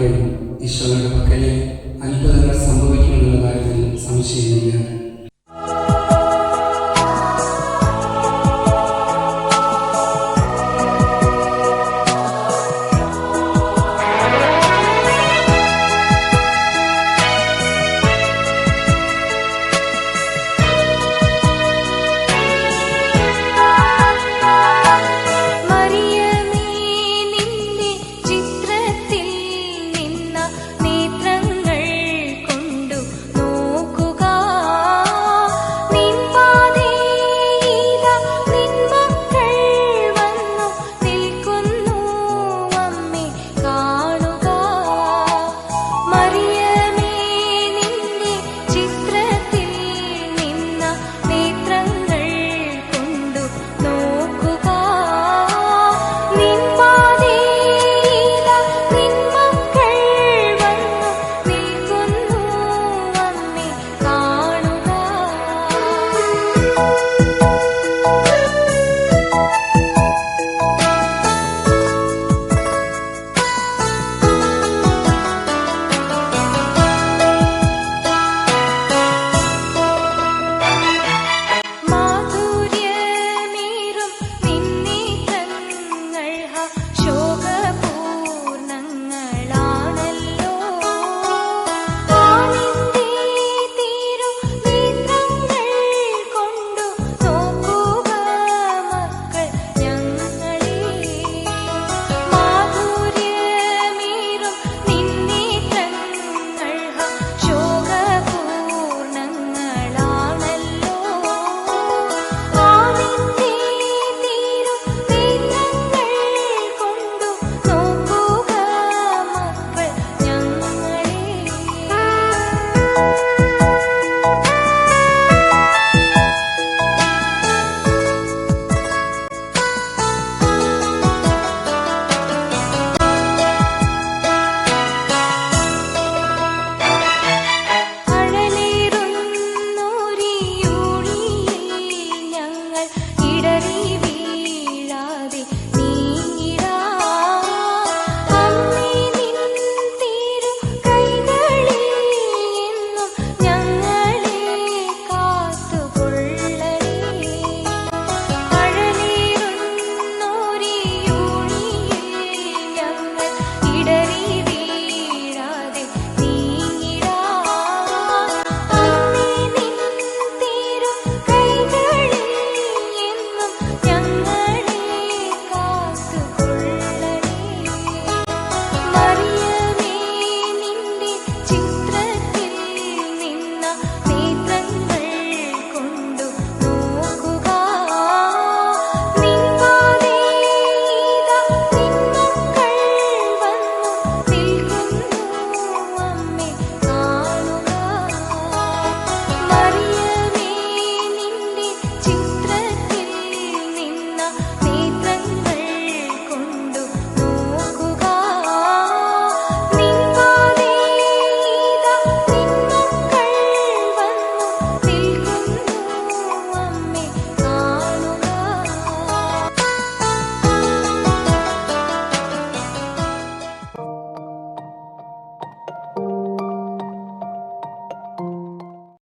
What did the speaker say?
പരിശുദ്ധ ഈശോയുടെ പക്കലെ അത്ഭുതങ്ങൾ സംഭവിക്കുമെന്നുള്ള കാര്യത്തിൽ സംശയമില്ല.